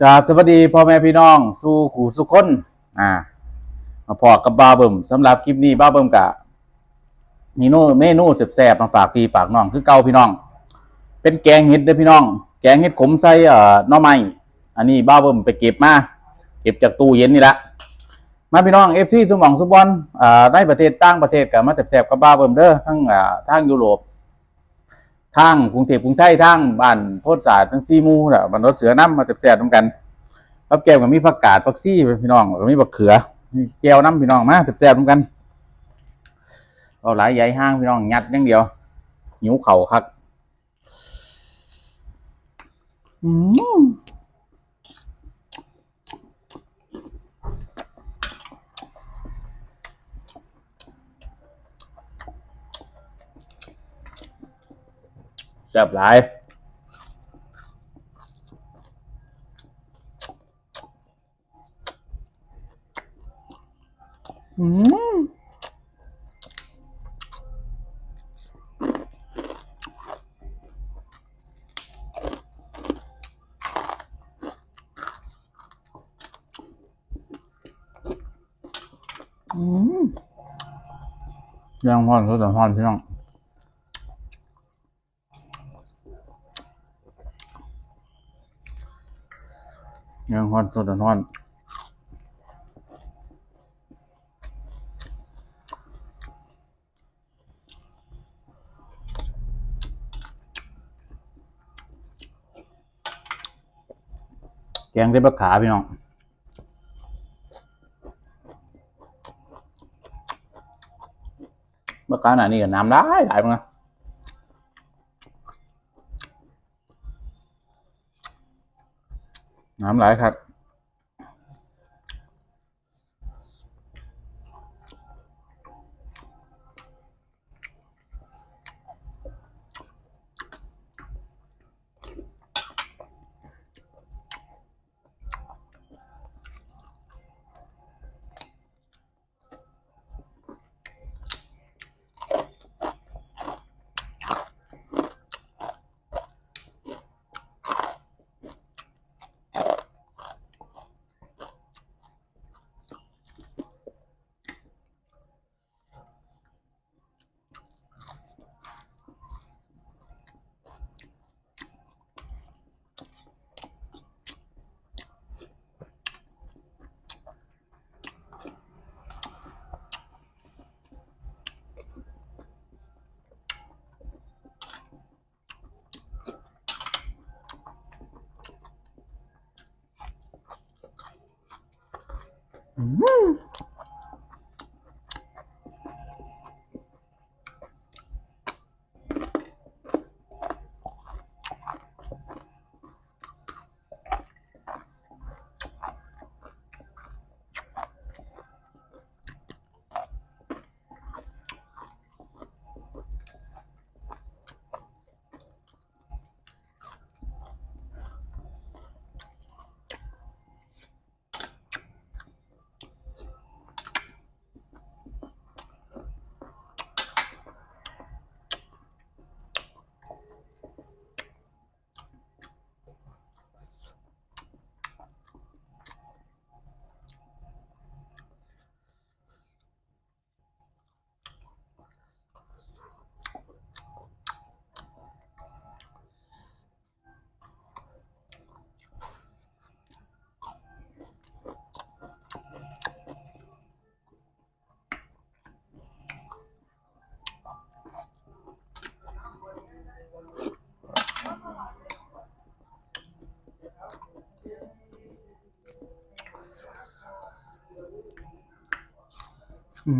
กราบสวัสดีพ่อแม่พี่น้อง สู่ขู่สุคนอ่า มาพอกับบ้าเบิ่มสำหรับคลิปนี้บ้าเบิ่มกะเมนูเมนูแซ่บๆมาฝากพี่ฝากน้องคือเก่าพี่น้อง เป็นแกงเห็ดเด้อพี่น้อง แกงเห็ดขมใส่เอ่อหน่อไม้อันนี้บ้าเบิ่มไปเก็บมาเก็บจากตู้เย็นนี่ละมาพี่น้องเอฟซีทุกหม่องทุบอลอ่าในประเทศต่างประเทศกับมาแซ่บๆกับบ้าเบิ่มเด้อทั้งอ่าทางยุโรป ทางกรุงเทพกรุงไทยทางบ้านโพธิศาสตร์ทั้งซีมูน่ะบ้านรถเสือน้ำมาแซ่บๆนำกันครับแก้วก็มีผักกาดผักซี่พี่น้องก็มีบักเขือมีแก้วน้ำพี่น้องมาแซ่บๆนำกันเอาหลายใหญ่ห้างพี่น้องยัดอย่างเดียวหิวเข่าคับอืม แซ่บหลายอืมอืมย่างฮอนเขาแต่ฮอนพี่น้อง ย่างฮอนเขาแต่ฮอนแกงได้บักขาพี่น้องบักขาหน่านี่กับน้ำได้หลายมั้งนะ น้ำหลายครับ อื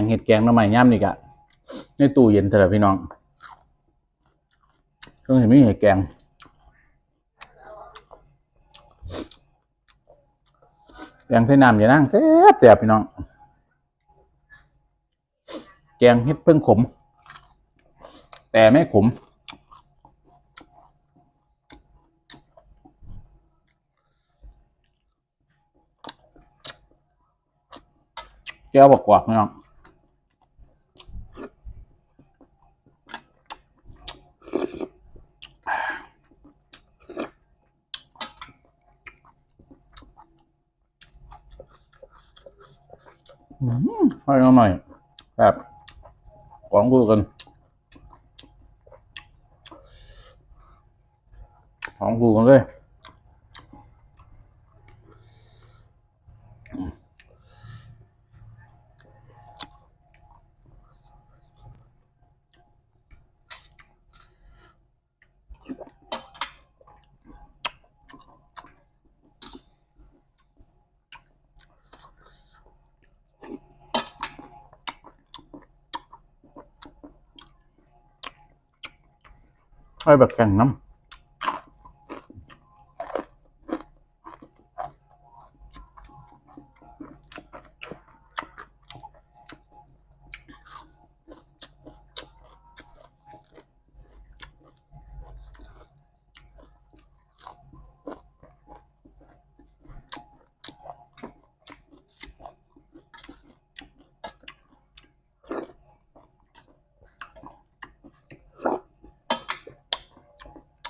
งเห็ดแกงน้ำใหม่ย่ำนี่กะในตู้เย็นเถอะพี่น้องเครื่องเห็นไม่เห็ดแกงแกงใส่น้ำอย่านั่งแซ่บแซ่บพี่น้อง แกงเห็ดเพิ่งขม แต่ไม่ขมแก้วบอกกวากพี่น้อง ให้เอาหน่อยแบบของกูกัน ของกูกันเลย อยแบบแข่งน้ำ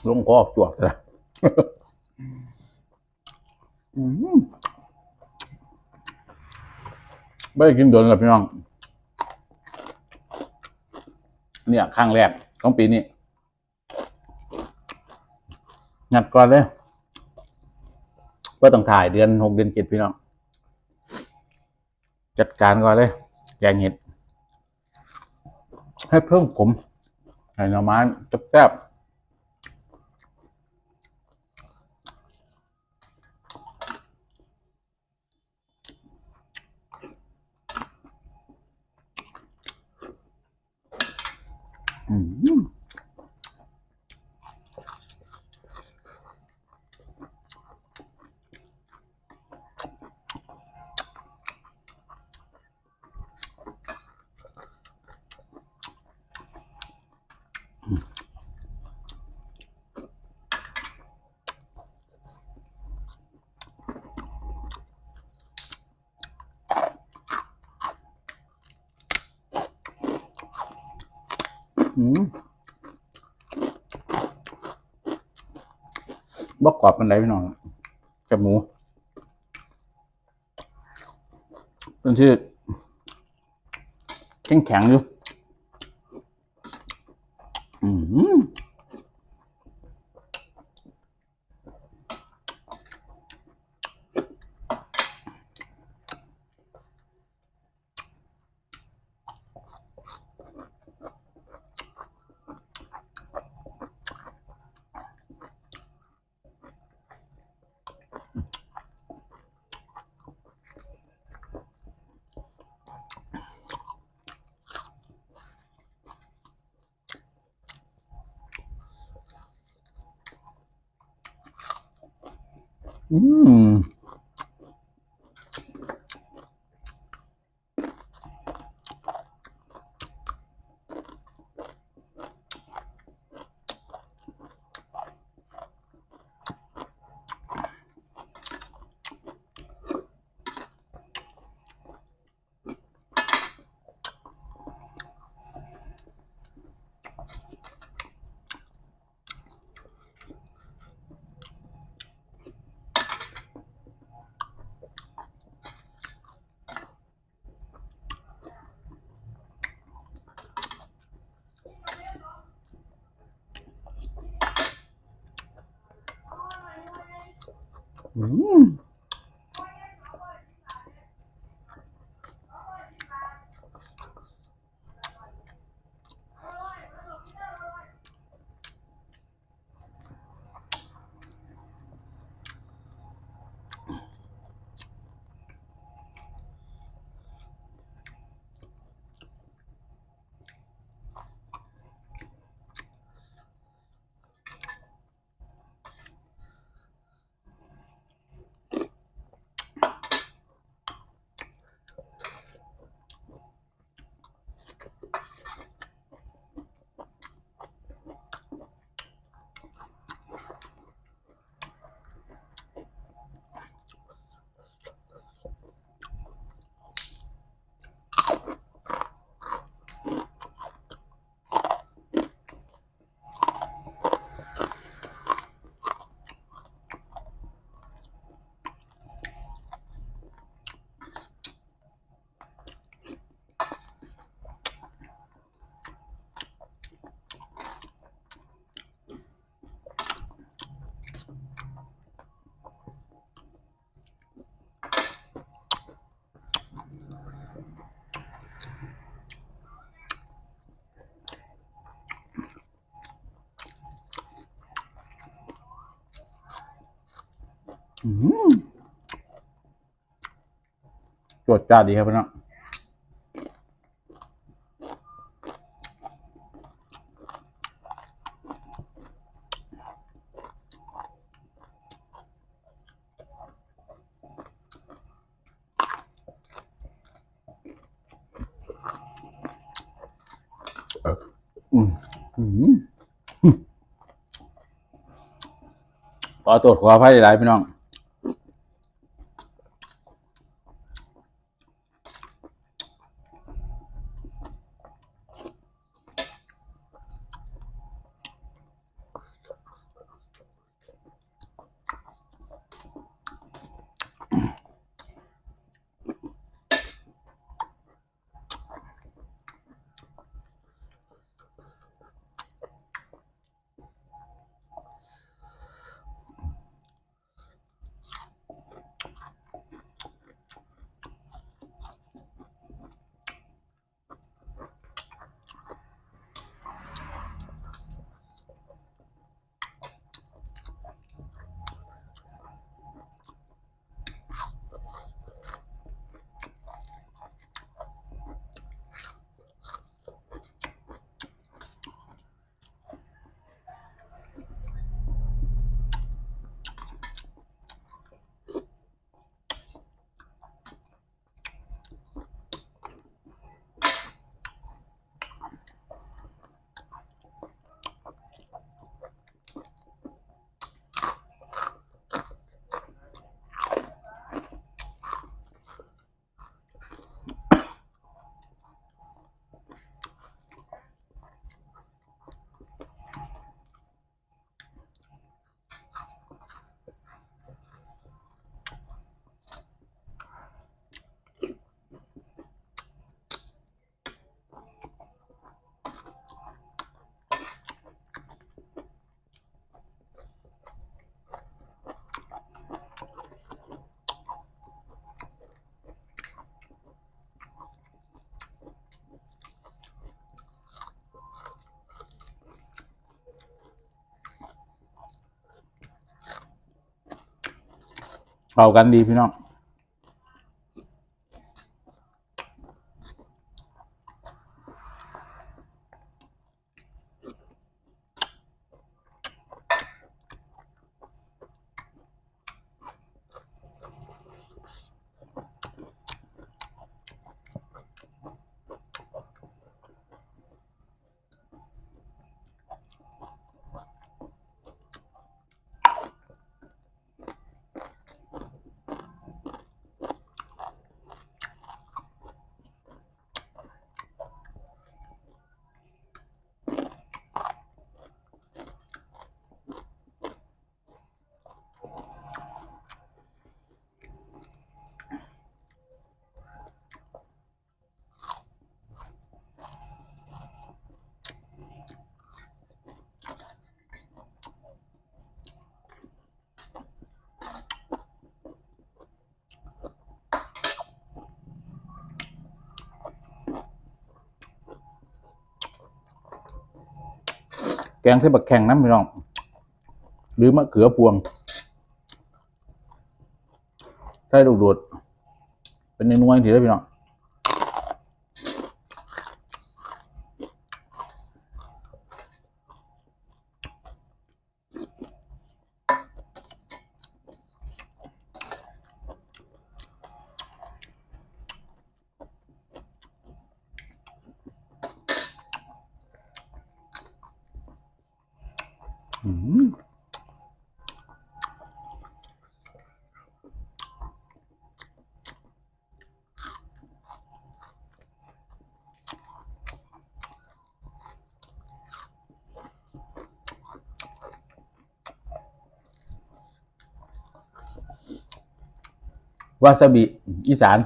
ลงคอจวกเลยไม่ได้กินโดนกับพี่น้อง เนี่ยครั้งแรกของปีนี้งัดก่อนเลยว่าต้องถ่ายเดือนหกเดือนเจ็ดพี่น้อง จัดการก่อนเลยแกงเห็ด ให้เพิ่มผมให้หน่อไม้แซ่บๆอืมอืม บอกกรอบมันได้พี่น้องกับหมูเป็นที่แข็งแข็งอยู่ อืม อื ม จวดจ้าดีครับพี่น้องอืมอืมขอตรวจขออภัยหลายพี่น้อง เรากันดีพี่น้อง แกงเส้นบักแข่งน้ำพี่น้อง หรือมะเขือพวงใส่ลูกโดด เป็นในนวยทีได้อพี่น้อง อืม วาซาบิอีสาน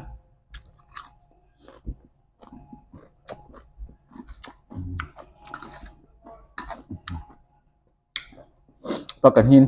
ปลากระหิน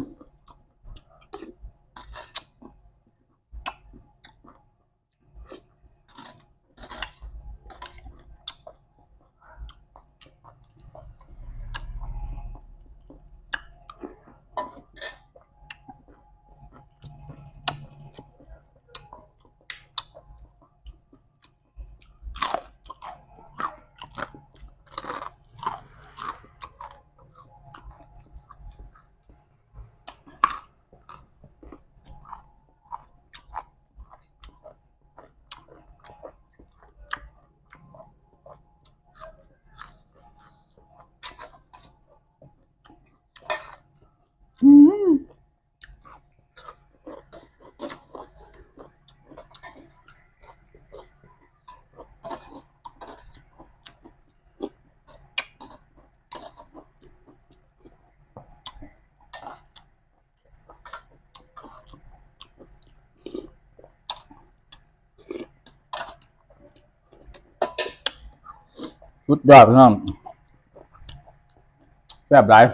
สุดยอดพี่น้องแซ่บหลาย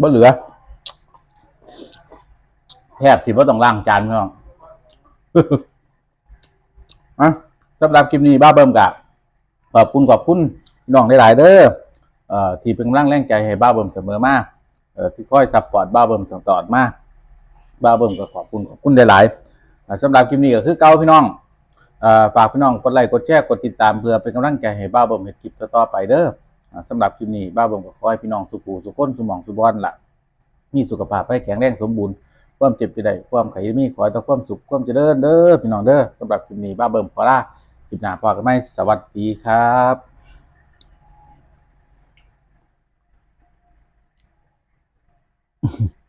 บ่เหลือแทบสิบ่าต้องล้างจานพี่น้องอะสำหรับคลิปนี้บ้าเบิ่มกะขอบคุณขอบคุณน้องหลาย ๆ เด้อเอ่อที่เป็นกำลังแรงใจให้บ้าเบิ่มเสมอมาเอ่อที่คอยซัพพอร์ตบ้าเบิ่มตลอดมาบ้าเบิ่มก็ขอบคุณขอบคุณหลายๆสำหรับคลิปนี้ก็คือเก่าพี่น้อง ฝากพี่น้องกดไลค์กดแชร์กดติดตามเพื่อเป็นกำลังใจให้บ้าเบิ่มเฮ็ดคลิปต่อๆไปเด้อสำหรับคลิปนี้บ้าเบิ่มก็ขอให้พี่น้องสุขูสุขคนสุหมองสุบอนล่ะมีสุขภาพให้แข็งแรงสมบูรณ์ความเจ็บจะได้ความไข่มีขอให้แต่ความสุขความเจริญเด้อพี่น้องเด้อสำหรับคลิปนี้บ้าเบิ่มขอลาคลิปหน้าพอกันไหมสวัสดีครับ